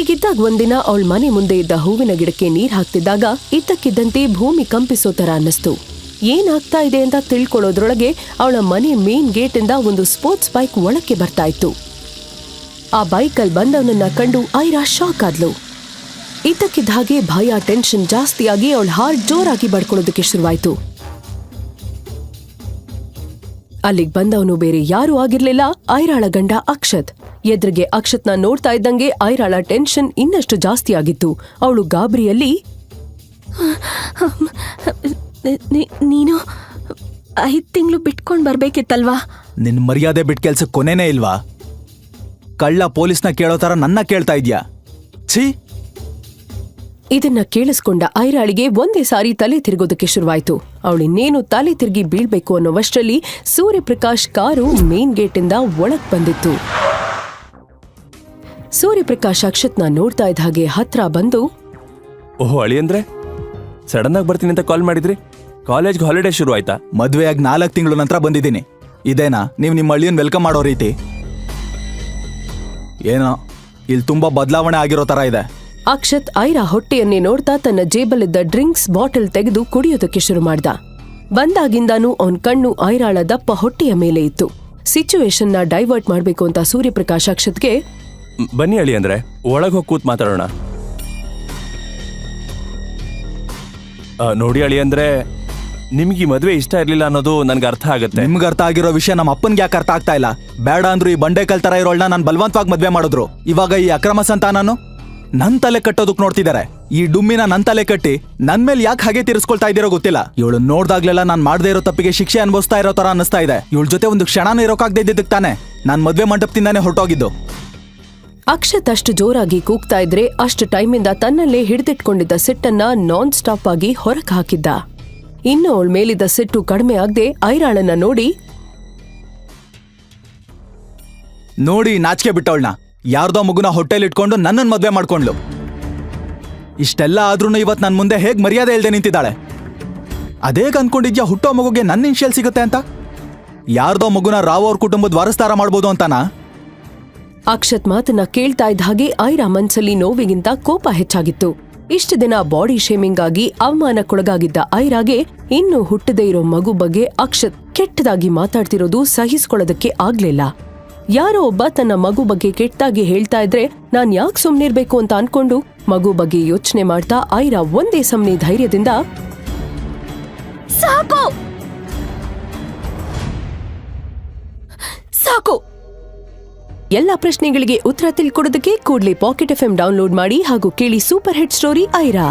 ಹೀಗಿದ್ದಾಗ ಒಂದಿನ ಅವಳ ಮನೆ ಮುಂದೆ ಇದ್ದ ಹೂವಿನ ಗಿಡಕ್ಕೆ ನೀರ್ ಹಾಕ್ತಿದ್ದಾಗ ಇದ್ದಕ್ಕಿದ್ದಂತೆ ಭೂಮಿ ಕಂಪಿಸೋ ತರ ಅನ್ನಿಸ್ತು. ಏನಾಗ್ತಾ ಇದೆ ಅಂತ ತಿಳ್ಕೊಳ್ಳೋದ್ರೊಳಗೆ ಅವಳ ಮನೆ ಮೇನ್ ಗೇಟ್ ಇಂದ ಒಂದು ಸ್ಪೋರ್ಟ್ಸ್ ಬೈಕ್ ಒಳಕ್ಕೆ ಬರ್ತಾ ಇತ್ತು. ಆ ಬೈಕಲ್ ಬಂದವನನ್ನ ಕಂಡು ಐರಾ ಶಾಕ್ ಆದ್ಲು. ಇದ್ದಕ್ಕಿದ್ದ ಹಾಗೆ ಭಯ, ಟೆನ್ಷನ್ ಜಾಸ್ತಿಯಾಗಿ ಅವಳ ಹಾರ್ಟ್ ಜೋರಾಗಿ ಬಡ್ಕೊಳ್ಳೋದಕ್ಕೆ ಶುರುವಾಯ್ತು. ಅಲ್ಲಿಗೆ ಬಂದವನು ಬೇರೆ ಯಾರೂ ಆಗಿರ್ಲಿಲ್ಲ, ಐರಾಳ ಗಂಡ ಅಕ್ಷತ್. ಎದುರಿಗೆ ಅಕ್ಷತ್ನ ನೋಡ್ತಾ ಇದ್ದಂಗೆ ಐರಾಳ ಟೆನ್ಷನ್ ಇನ್ನಷ್ಟು ಜಾಸ್ತಿ ಆಗಿತ್ತು. ಅವಳು ಗಾಬರಿಯಲ್ಲಿ ನೀ- ನೀನು ಐದ್ ತಿಂಗಳು ಬಿಟ್ಕೊಂಡ್ ಬರ್ಬೇಕಿತ್ತಲ್ವಾ? ನಿನ್ ಮರ್ಯಾದೆ ಬಿಟ್ ಕೆಲ್ಸ ಕೊನೆನೇ ಇಲ್ವಾ? ಕಳ್ಳ ಪೊಲೀಸ್ನ ಕೇಳೋ ತರ ನನ್ನ ಕೇಳ್ತಾ ಇದ್ಯಾ? ಛೀ! ಇದನ್ನ ಕೇಳಿಸ್ಕೊಂಡ ಐರಾಳಿಗೆ ಒಂದೇ ಸಾರಿ ತಲೆ ತಿರುಗೋದಕ್ಕೆ ಶುರುವಾಯ್ತು. ಅವಳಿನ್ನೇನು ತಲೆ ತಿರುಗಿ ಬೀಳ್ಬೇಕು ಅನ್ನೋವಷ್ಟರಲ್ಲಿ ಸೂರ್ಯಪ್ರಕಾಶ್ ಕಾರು ಮೇನ್ ಗೇಟಿಂದ ಒಳಗ್ ಬಂದಿತ್ತು. ಸೂರ್ಯಪ್ರಕಾಶ್ ಅಕ್ಷತ್ನ ನೋಡ್ತಾ ಇದ್ದ ಹಾಗೆ ಹತ್ರ ಬಂದು ಓಹೋ ಅಳಿ ಅಂದ್ರೆ? ಸಡನ್ ಆಗಿ ಬರ್ತೀನಿ ಅಂತ ಕಾಲ್ ಮಾಡಿದ್ರಿ? ಕಾಲೇಜ್ಗೆ ಹಾಲಿಡೇ ಶುರು ಆಯ್ತಾ? ಮದ್ವೆಯಾಗಿ ನಾಲ್ಕು ತಿಂಗಳು ನಂತರ ಬಂದಿದ್ದೀನಿ. ಇದೇನಾ ನೀವು ನಿಮ್ಮ ಅಳಿಯನ್ ವೆಲ್ಕಮ್ ಮಾಡೋ ರೀತಿ? ಏನೋ ಇಲ್ಲಿ ತುಂಬಾ ಬದಲಾವಣೆ ಆಗಿರೋ ತರ ಇದೆ. ಅಕ್ಷತ್ ಐರಾ ಹೊಟ್ಟೆಯನ್ನೇ ನೋಡ್ತಾ ತನ್ನ ಜೇಬಲ್ಲಿದ್ದ ಡ್ರಿಂಕ್ಸ್ ಬಾಟಲ್ ತೆಗೆದು ಕುಡಿಯೋದಕ್ಕೆ ಶುರು ಮಾಡ್ದ. ಬಂದಾಗಿಂದಾನು ಅವನ್ ಕಣ್ಣು ಐರಾಳ ದಪ್ಪ ಹೊಟ್ಟೆಯ ಮೇಲೆ ಇತ್ತು. ಸಿಚುವೇಶನ್ನ ಡೈವರ್ಟ್ ಮಾಡಬೇಕು ಅಂತ ಸೂರ್ಯಪ್ರಕಾಶ್ ಅಕ್ಷತ್ಗೆ ಬನ್ನಿ ಅಳಿ ಅಂದ್ರೆ, ಒಳಗೆ ಹೋಗಿ ಕೂತ್ ಮಾತಾಡೋಣ. ನೋಡಿ ಅಳಿ ಅಂದ್ರೆ, ನಿಮ್ಗೆ ಮದ್ವೆ ಇಷ್ಟ ಇರ್ಲಿಲ್ಲ ಅನ್ನೋದು ನನ್ಗೆ ಅರ್ಥ ಆಗುತ್ತೆ. ನಿಮ್ಗೆ ಅರ್ಥ ಆಗಿರೋ ವಿಷಯ ನಮ್ಮ ಅಪ್ಪನ್ಗೆ ಯಾಕೆ ಅರ್ಥ ಆಗ್ತಾ ಇಲ್ಲ? ಬೇಡ ಅಂದ್ರು ಈ ಬಂಡೆಕಲ್ ತರ ಇರೋಳ್ನ ನಾನು ಬಲವಂತವಾಗಿ ಮದ್ವೆ ಮಾಡಿದ್ರು. ಇವಾಗ ಈ ಅಕ್ರಮ ಸಂತಾನನು? ನನ್ ತಲೆ ಕಟ್ಟೋದಕ್ ನೋಡ್ತಿದ್ದಾರೆ ಈ ಡುಮ್ಮಿನ ನನ್ ತಲೆ ಕಟ್ಟಿ ನನ್ ಮೇಲೆ ಯಾಕೆ ಹಾಗೆ ತೀರಿಸ್ಕೊಳ್ತಾ ಇದ್ದೀರೋ ಗೊತ್ತಿಲ್ಲ. ಇವಳು ನೋಡ್ದಾಗ್ಲೆಲ್ಲ ನಾನು ಮಾಡದೇ ಇರೋ ತಪ್ಪಿಗೆ ಶಿಕ್ಷೆ ಅನುಭವಿಸ್ತಾ ಇರೋ ತರ ಅನಿಸ್ತಾ ಇದೆ. ಇವಳ ಜೊತೆ ಒಂದು ಕ್ಷಣನೂ ಇರೋಕಾಗದೇ ಇದ್ದಿದ್ದಕ್ಕೆ ತಾನೆ. ನಾನು ಮದ್ವೆ ಮಂಟಪದಿಂದಾನೇ ಹೊರಟೋಗಿದ್ದು. ಅಕ್ಷತ್ ಅಷ್ಟು ಜೋರಾಗಿ ಕೂಗ್ತಾ ಇದ್ರೆ ಅಷ್ಟು ಟೈಮಿಂದ ತನ್ನಲ್ಲೇ ಹಿಡಿದಿಟ್ಕೊಂಡಿದ್ದ ಸಿಟ್ಟನ್ನ ನಾನ್ ಸ್ಟಾಪ್ ಆಗಿ ಹೊರಕ ಹಾಕಿದ್ದ. ಇನ್ನು ಅವಳ ಮೇಲಿದ್ದ ಸಿಟ್ಟು ಕಡಿಮೆ ಆಗದೆ ಐರಾಳನ್ನ ನೋಡಿ ನೋಡಿ ನಾಚಿಕೆ ಬಿಟ್ಟವಳನ್ನ ಯಾರ್ದೋ ಮಗುನ ಹೊಟ್ಟೆಲ್ ಇಟ್ಕೊಂಡು ನನ್ನನ್ ಮದ್ವೆ ಮಾಡ್ಕೊಂಡ್ಲು. ಇಷ್ಟೆಲ್ಲ ಆದ್ರೂ ಇವತ್ ನನ್ ಮುಂದೆ ಹೇಗ್ ಮರ್ಯಾದೆ ಇಲ್ದೆ ನಿಂತಿದ್ದಾಳೆ? ಅದೇಗ್ ಅನ್ಕೊಂಡಿದ್ಯಾ ಹುಟ್ಟೋ ಮಗುಗೆ ನನ್ನ ಇನ್ಶಿಯಲ್ ಸಿಗುತ್ತೆ ಅಂತ? ಯಾರ್ದೋ ಮಗುನ ರಾವ್ ಅವ್ರ ಕುಟುಂಬದ ವಾರಸ್ತಾರ ಮಾಡ್ಬೋದು ಅಂತಾನಾ? ಅಕ್ಷತ್ ಮಾತನ್ನ ಕೇಳ್ತಾ ಇದ್ದ ಹಾಗೆ ಐರಾ ಮನ್ಸಲ್ಲಿ ನೋವಿಗಿಂತ ಕೋಪ ಹೆಚ್ಚಾಗಿತ್ತು. ಇಷ್ಟು ದಿನ ಬಾಡಿ ಶೇಮಿಂಗ್ ಆಗಿ ಅವಮಾನಕ್ಕೊಳಗಾಗಿದ್ದ ಐರಾಗೆ ಇನ್ನು ಹುಟ್ಟದೇ ಇರೋ ಮಗು ಬಗ್ಗೆ ಅಕ್ಷತ್ ಕೆಟ್ಟದಾಗಿ ಮಾತಾಡ್ತಿರೋದು ಸಹಿಸ್ಕೊಳ್ಳೋದಕ್ಕೆ ಆಗ್ಲಿಲ್ಲ ಯಾರೋ ಒಬ್ಬ ತನ್ನ ಮಗು ಬಗ್ಗೆ ಕೆಟ್ಟದಾಗಿ ಹೇಳ್ತಾ ಇದ್ರೆ ನಾನ್ ಯಾಕೆ ಸುಮ್ನಿರ್ಬೇಕು ಅಂತ ಅನ್ಕೊಂಡು ಮಗು ಬಗ್ಗೆ ಯೋಚನೆ ಮಾಡ್ತಾ ಐರಾ ಒಂದೇ ಸಮನೆ ಧೈರ್ಯದಿಂದ ಸಾಕು! ಎಲ್ಲಾ ಪ್ರಶ್ನೆಗಳಿಗೆ ಉತ್ತರ ತಿಳ್ಕೊಡೋದಕ್ಕೆ ಕೂಡ್ಲಿ ಪಾಕೆಟ್ ಎಫ್ ಡೌನ್ಲೋಡ್ ಮಾಡಿ ಹಾಗೂ ಕೇಳಿ ಸೂಪರ್ ಹಿಟ್ ಸ್ಟೋರಿ ಐರಾ